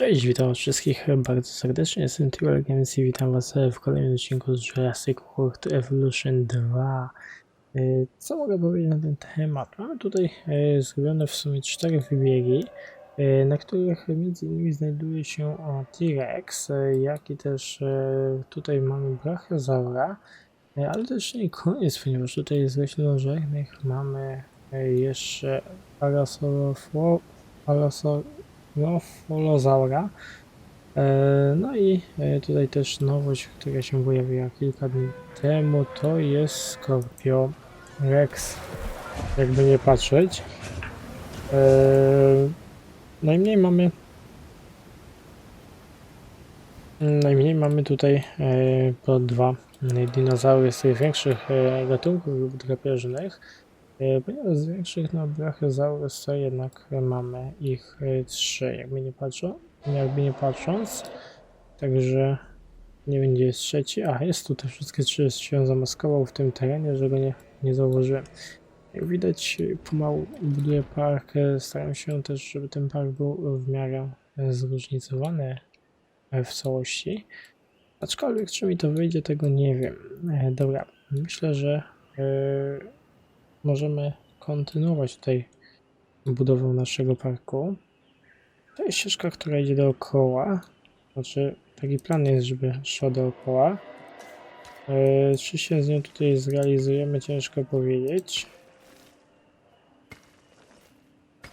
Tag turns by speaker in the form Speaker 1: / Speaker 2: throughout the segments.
Speaker 1: Cześć, witam wszystkich bardzo serdecznie, jestem Tyrell Games i witam was w kolejnym odcinku z Jurassic World Evolution 2. Y, Co mogę powiedzieć na ten temat? Mamy tutaj y, zrobione w sumie cztery wybiegi, y, na których między innymi znajduje się T-Rex, jak i też tutaj mamy Brachiosaura, y, ale jeszcze nie koniec, ponieważ tutaj z roślinożernych mamy y, jeszcze Parasaurofo- Parasaur no, folozaura. E, No i e, tutaj też nowość, która się pojawiła kilka dni temu, to jest Scorpio Rex. Jakby nie patrzeć. E, Najmniej mamy Najmniej mamy tutaj po dwa dinozaury z tych większych gatunków drapieżnych. E, Ponieważ z większych no, Brachiosaurus to jednak mamy ich e, trzy, jakby nie patrzą, jakby nie patrząc. Także nie wiem gdzie jest trzeci. A jest tu te wszystkie trzy się zamaskował w tym terenie, że go nie, nie zauważyłem. Jak widać pomału buduję park, e, staram się też, żeby ten park był w miarę zróżnicowany w całości. Aczkolwiek czy mi to wyjdzie, tego nie wiem. Dobra, myślę, że możemy kontynuować tutaj budowę naszego parku. To jest ścieżka, która idzie dookoła. Znaczy, taki plan jest, żeby szła dookoła. Eee, czy się z nią tutaj zrealizujemy, ciężko powiedzieć.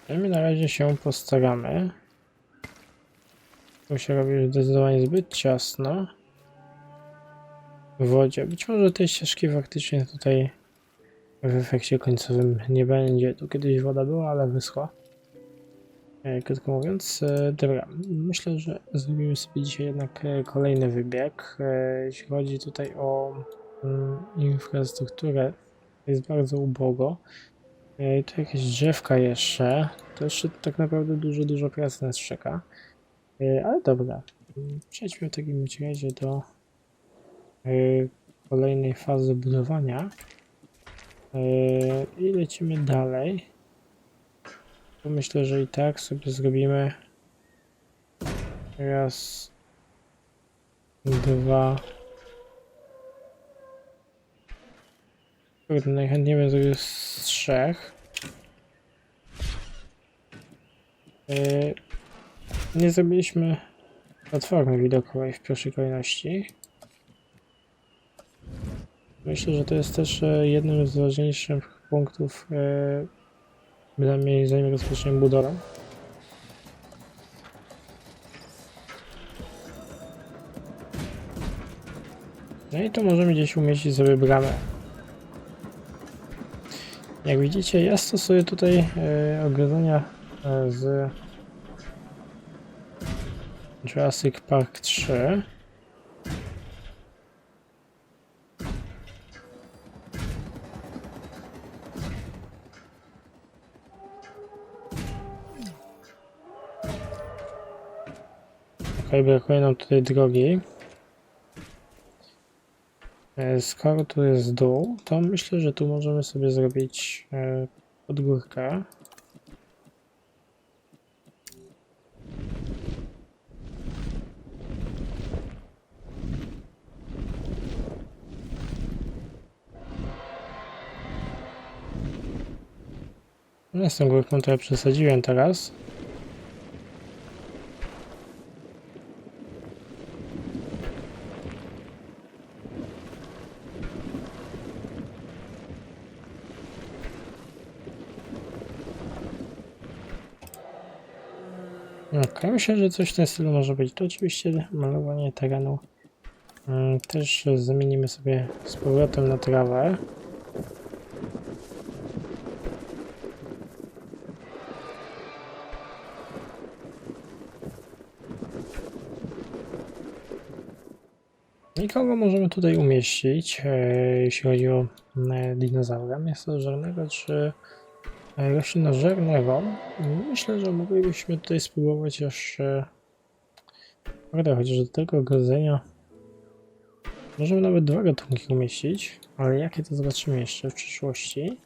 Speaker 1: Ale my na razie się postaramy. Tu się robi zdecydowanie zbyt ciasno. W wodzie. Być może tej ścieżki faktycznie tutaj w efekcie końcowym nie będzie. Tu kiedyś woda była, ale wyschła. E, Krótko mówiąc, e, dobra, myślę, że zrobimy sobie dzisiaj jednak e, kolejny wybieg. Jeśli chodzi tutaj o mm, infrastrukturę, jest bardzo ubogo. Tu jakieś drzewka jeszcze. To jeszcze tak naprawdę dużo, dużo pracy nas czeka. Ale dobra, przejdźmy w takim razie do kolejnej fazy budowania. Eee, I lecimy dalej. Myślę, że i tak sobie zrobimy raz, dwa. Kurde, najchętniej bym zrobił z trzech. Eee, nie zrobiliśmy platformy widokowej w pierwszej kolejności. Myślę, że to jest też e, jednym z ważniejszych punktów e, bynajmniej zanim rozpoczniemy budowę. No i tu możemy gdzieś umieścić sobie bramę. Jak widzicie, ja stosuję tutaj e, ogrodzenia e, z Jurassic Park 3. Okej, brakuje nam tutaj drogi. E, Skoro tu jest dół, to myślę, że tu możemy sobie zrobić e, podgórkę. No, z tą górką trochę przesadziłem teraz. Okej, myślę, że coś w tym stylu może być. To oczywiście malowanie terenu. Mm, Też zamienimy sobie z powrotem na trawę. I kogo możemy tutaj umieścić, e, jeśli chodzi o e, dinozaura mięsożernego czy e, roślinożernego? Myślę, że moglibyśmy tutaj spróbować jeszcze Prawda, chociaż do tego ogrodzenia możemy nawet dwa gatunki umieścić, ale jakie to zobaczymy jeszcze w przyszłości.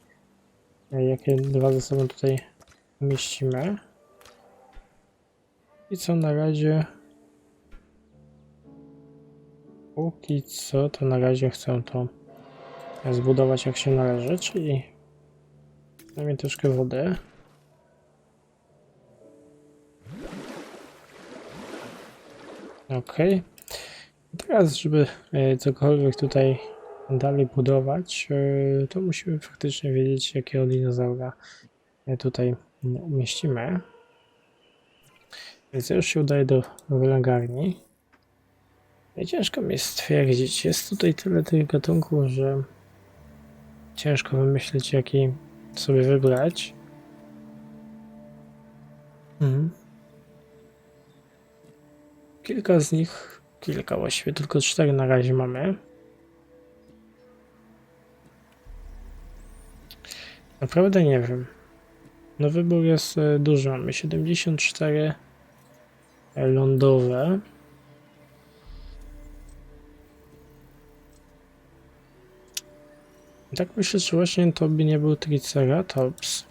Speaker 1: Jakie dwa ze sobą tutaj umieścimy. I co na razie. Póki co, to na razie chcę to zbudować jak się należy, czyli przynajmniej troszkę wody. Ok. Teraz, żeby e, cokolwiek tutaj dalej budować, e, to musimy faktycznie wiedzieć, jakiego dinozaura e, tutaj umieścimy. Więc już się udaję do wylęgarni. I ciężko mi jest stwierdzić. Jest tutaj tyle tych gatunków, że ciężko wymyślić, jaki sobie wybrać. Mhm. Kilka z nich, kilka właściwie, tylko cztery na razie mamy. Naprawdę nie wiem. No wybór jest e, duży. Mamy 74 lądowe. I Tak myślę, że właśnie to by nie był Triceratops.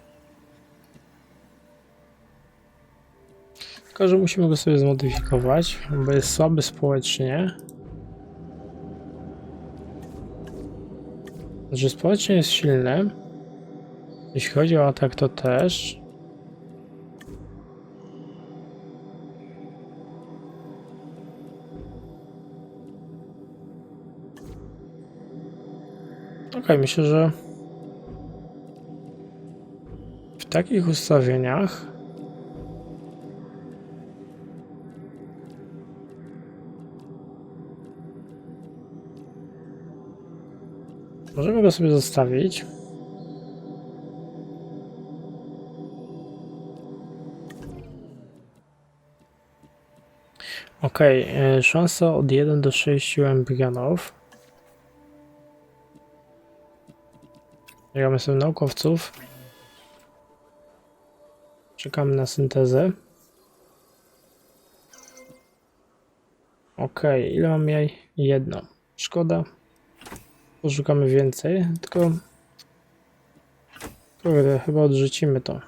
Speaker 1: Tylko, że musimy go sobie zmodyfikować, bo jest słaby społecznie. Znaczy społecznie jest silny. Jeśli chodzi o atak, to też. Okej, myślę, że w takich ustawieniach możemy go sobie zostawić. Okej, okay, szansa od 1 do 6 embrionów. Czekamy sobie naukowców. Czekamy na syntezę. Ok, ile mam jaj? Jedno. Szkoda. Poszukamy więcej, tylko... Kurde, chyba odrzucimy to.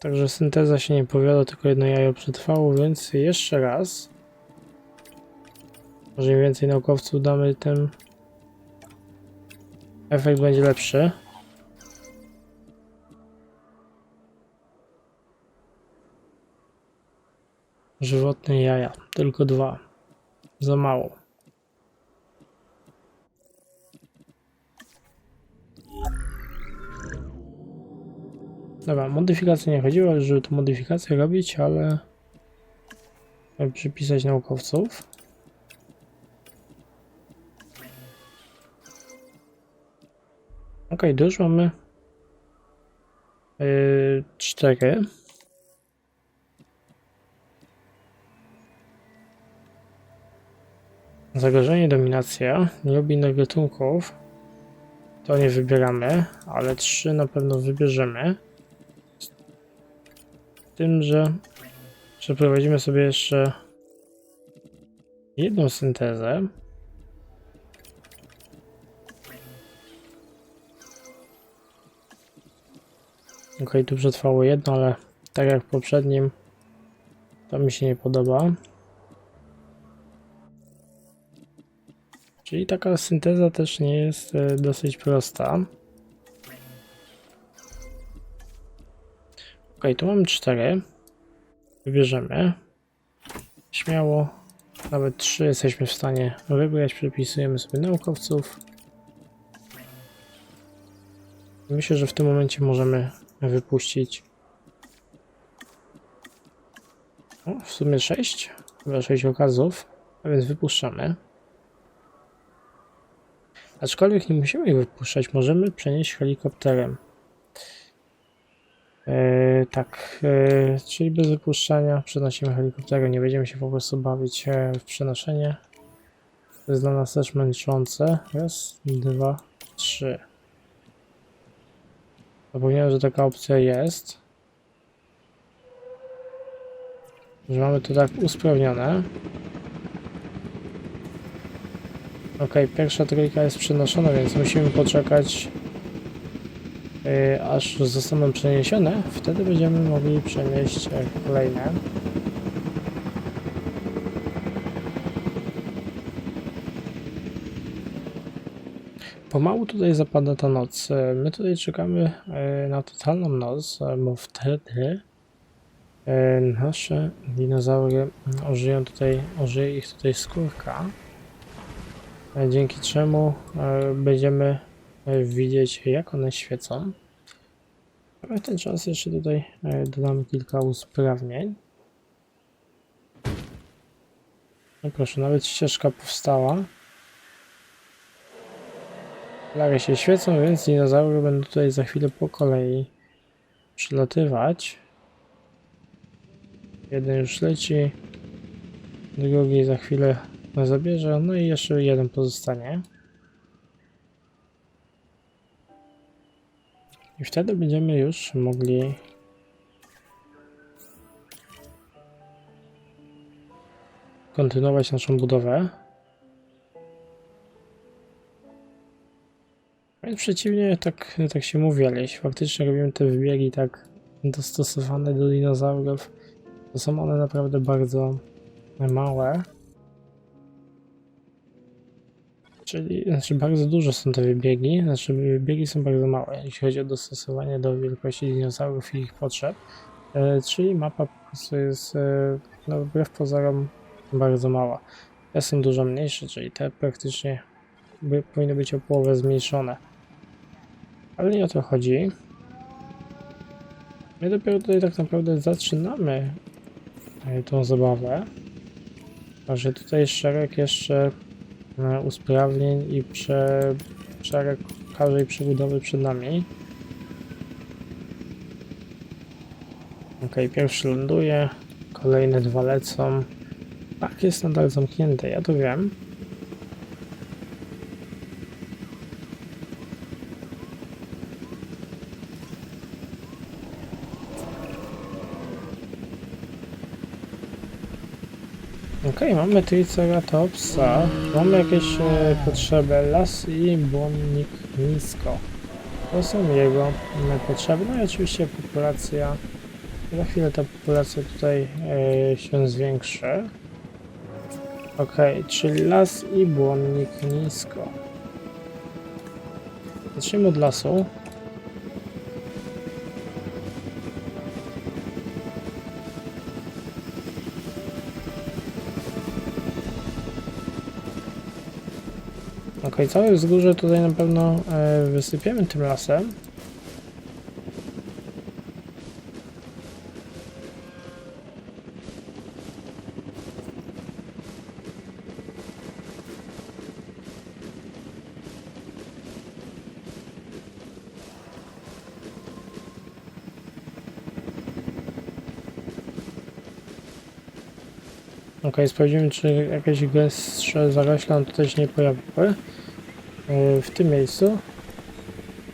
Speaker 1: Także synteza się nie powiada, tylko jedno jajo przetrwało, więc jeszcze raz. Może im więcej naukowców damy, tym efekt będzie lepszy. Żywotne jaja, tylko dwa. Za mało. Dobra, modyfikacje nie chodziło, żeby tu modyfikacje robić, ale przypisać naukowców. Ok, już mamy yy, cztery. Zagrożenie dominacja. Nie lubi innych gatunków. To nie wybieramy, ale trzy na pewno wybierzemy. Z tym, że przeprowadzimy sobie jeszcze jedną syntezę. Ok, tu przetrwało jedno, ale tak jak w poprzednim, to mi się nie podoba. Czyli taka synteza też nie jest e, dosyć prosta. Ok, tu mamy cztery. Wybierzemy. Śmiało. Nawet trzy jesteśmy w stanie wybrać. Przypisujemy sobie naukowców. Myślę, że w tym momencie możemy wypuścić. W sumie 6, chyba 6 okazów, a więc wypuszczamy. Aczkolwiek nie musimy ich wypuszczać, możemy przenieść helikopterem. Yy, tak, yy, czyli bez wypuszczania przenosimy helikopterem, nie będziemy się po prostu bawić e, w przenoszenie. To jest dla nas też męczące. Raz, dwa, trzy. Zapomniałem, że taka opcja jest. Że mamy to tak usprawnione. Ok, pierwsza trójka jest przenoszona, więc musimy poczekać e, aż zostaną przeniesione, wtedy będziemy mogli przenieść e, kolejne. Pomału tutaj zapada ta noc. E, My tutaj czekamy e, na totalną noc, e, bo wtedy nasze dinozaury ożyją tutaj, ożyje ich tutaj skórka, dzięki czemu będziemy widzieć jak one świecą. W ten czas jeszcze tutaj dodamy kilka usprawnień. No proszę, nawet ścieżka powstała. Flary się świecą, więc dinozaury będą tutaj za chwilę po kolei przylatywać. Jeden już leci, drugi za chwilę zabierze, no i jeszcze jeden pozostanie. I wtedy będziemy już mogli kontynuować naszą budowę. Przeciwnie, tak, tak się mówi, ale jeśli faktycznie robimy te wybiegi tak dostosowane do dinozaurów, to są one naprawdę bardzo małe. Czyli, znaczy bardzo dużo są te wybiegi, znaczy wybiegi są bardzo małe, jeśli chodzi o dostosowanie do wielkości dinozaurów i ich potrzeb. E, czyli mapa po prostu jest, e, no, wbrew pozorom, bardzo mała. Te są dużo mniejsze, czyli te praktycznie by, powinny być o połowę zmniejszone. Ale nie o to chodzi. My dopiero tutaj tak naprawdę zaczynamy e, tą zabawę. Także tutaj szereg jeszcze e, usprawnień i prze, szereg każdej przebudowy przed nami. Ok, pierwszy ląduje, kolejne dwa lecą. Tak, jest nadal zamknięte, ja to wiem. Okej, mamy Triceratopsa. Mamy jakieś e, potrzeby. Las i błonnik nisko. To są jego e, potrzeby. No i oczywiście populacja. Za chwilę ta populacja tutaj e, się zwiększy. Okej, czyli las i błonnik nisko. Zacznijmy od lasu. Ok, całe wzgórze tutaj na pewno e, wysypiemy tym lasem. Ok, sprawdzimy czy jakieś gęstsze zarośla tutaj się nie pojawiły. E, w tym miejscu.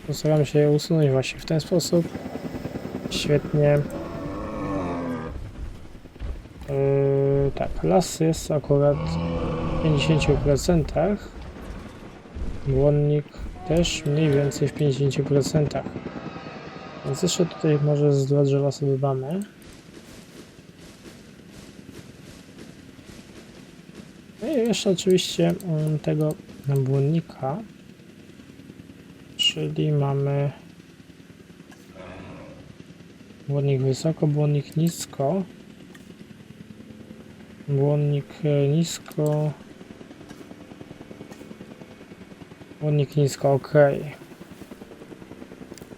Speaker 1: Postaramy się usunąć właśnie w ten sposób. Świetnie. Yy, tak, las jest akurat w 50%. Błonnik też mniej więcej w 50%. Więc jeszcze tutaj może z dwa drzewa sobie. No i jeszcze oczywiście mm, tego błonnika. Czyli mamy błonnik wysoko, błonnik nisko. Błonnik e, nisko. Błonnik nisko, ok.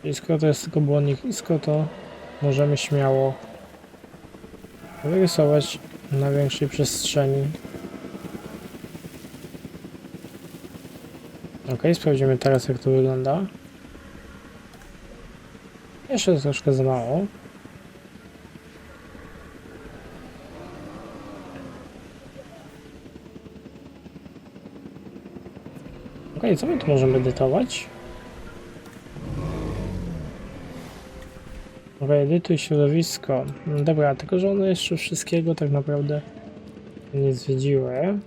Speaker 1: I skoro to jest tylko błonnik nisko, to możemy śmiało wyrysować na większej przestrzeni Ok, sprawdzimy teraz jak to wygląda. Jeszcze troszkę za mało. Ok, co my tu możemy edytować? Ok, edytuj środowisko. Dobra, tylko że one jeszcze wszystkiego tak naprawdę nie zwiedziły.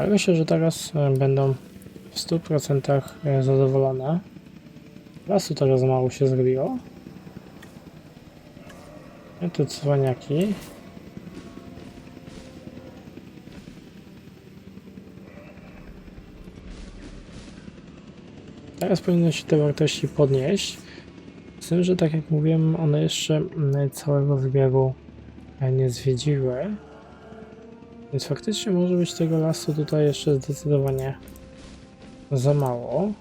Speaker 1: Ale myślę, że teraz e, będą w 100% e, zadowolone. Lasu teraz mało się zrobiło. I tu cwaniaki. Teraz powinno się te wartości podnieść. Z tym, że tak jak mówiłem, one jeszcze mm, całego wybiegu e, nie zwiedziły. Więc faktycznie może być tego lasu tutaj jeszcze zdecydowanie za mało.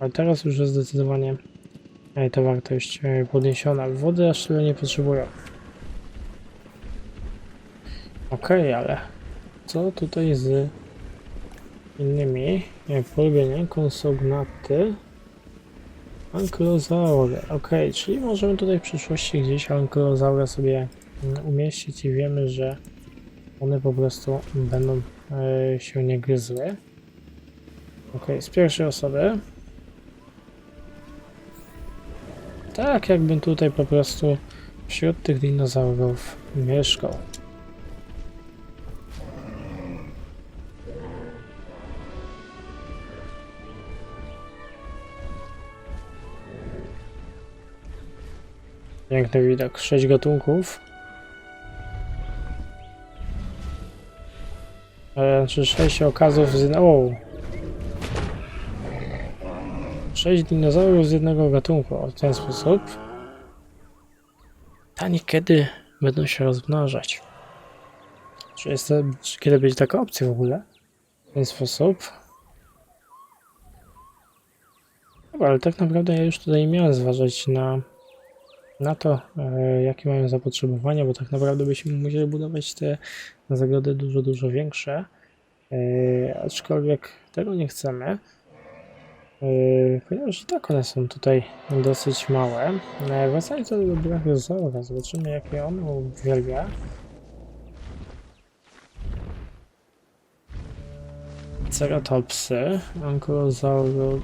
Speaker 1: Ale teraz już jest zdecydowanie ta wartość podniesiona. Wody aż tyle nie potrzebują. Okej, ale co tutaj z innymi? E, Polubienie, konsognaty. Ankylozaury. Okej, czyli możemy tutaj w przyszłości gdzieś ankylozaury sobie umieścić i wiemy, że one po prostu będą e, się nie gryzły. Okej, z pierwszej osoby. Tak, jakbym tutaj po prostu wśród tych dinozaurów mieszkał. Piękny widok. Sześć gatunków. E, czy sześć okazów z jednego... Sześć dinozaurów z jednego gatunku. W ten sposób. Tani kiedy będą się rozmnażać? Czy, jest to, czy kiedy będzie taka opcja w ogóle? W ten sposób. Dobra, ale tak naprawdę ja już tutaj miałem zważać na na to, e, jakie mają zapotrzebowanie, bo tak naprawdę byśmy musieli budować te zagrody dużo, dużo większe. E, aczkolwiek tego nie chcemy, e, ponieważ i tak one są tutaj dosyć małe. Wracając do tego brachiozaura, zobaczymy jakie on uwielbia. Ceratopsy, ankylozaury,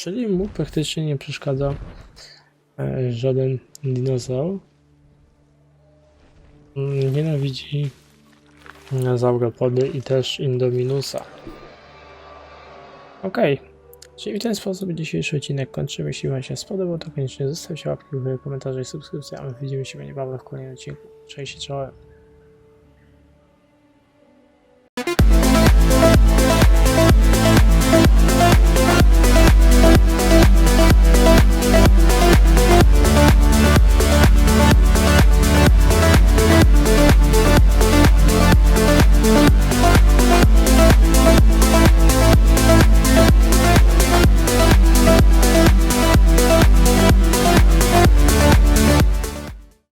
Speaker 1: Czyli mu praktycznie nie przeszkadza e, żaden dinozaur. Mm, Nienawidzi zauropody i też Indominusa. Ok, czyli w ten sposób dzisiejszy odcinek kończymy. Jeśli Wam się spodobał, to koniecznie zostawcie łapki w górę, komentarze i subskrypcję, a my widzimy się niebawem w kolejnym odcinku. Cześć czołem.